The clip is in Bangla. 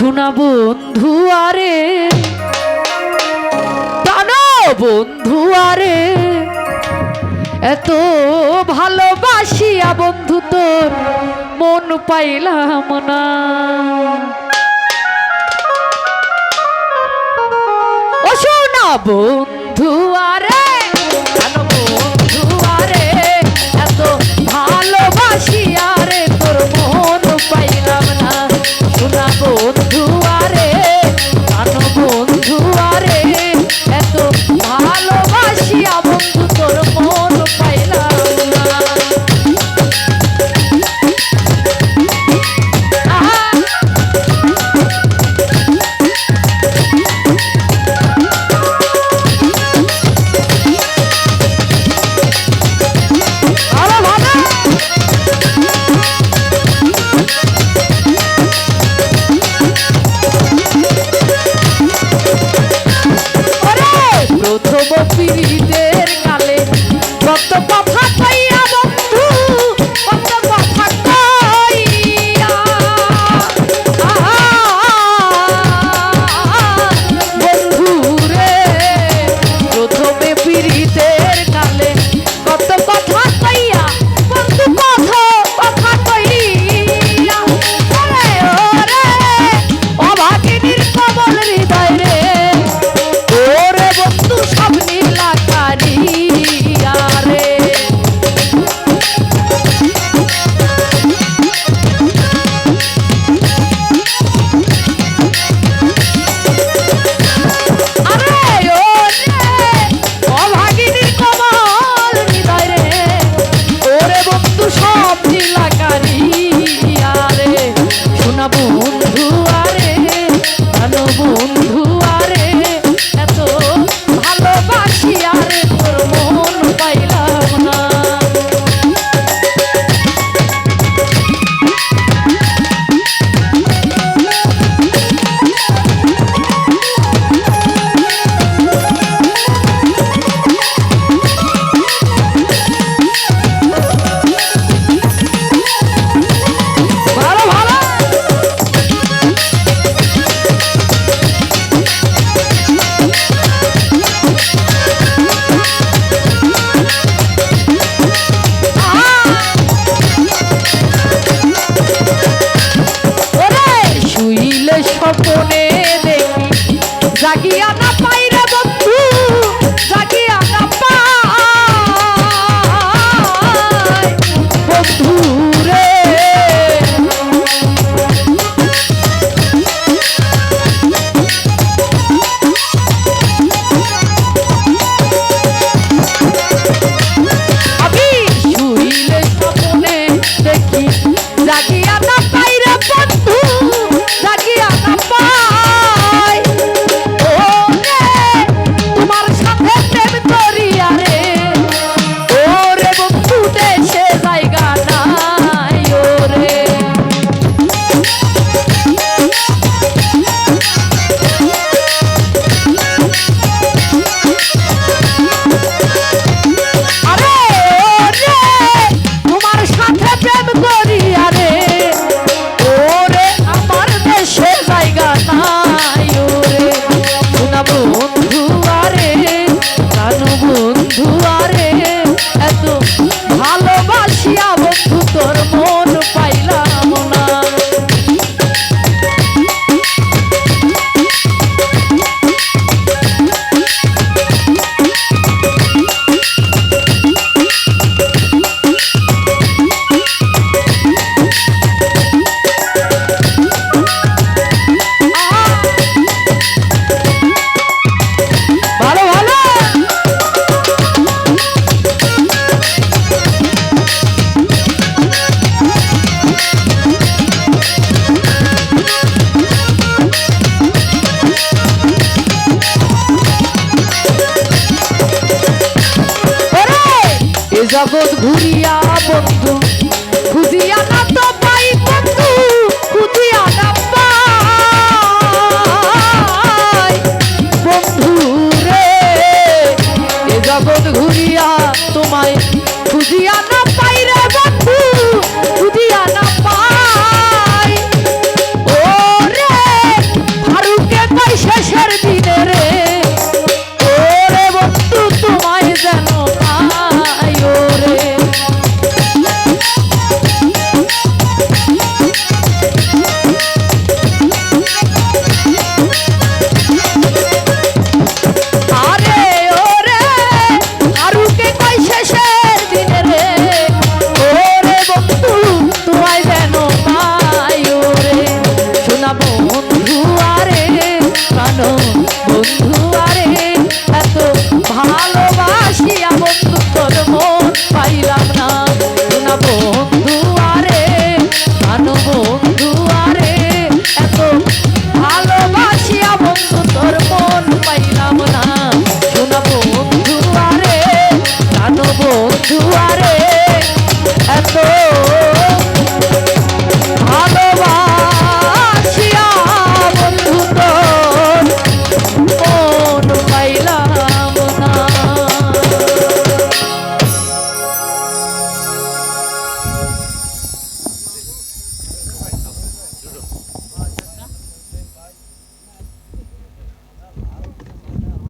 শোনা বন্ধু আরে বন্ধু আরে, এত ভালোবাসিয়া বন্ধু তোর, মন পাইলাম না। ও শোনা বন্ধু প্রথম পিড়িতে Ooh. জগৎ ঘুরি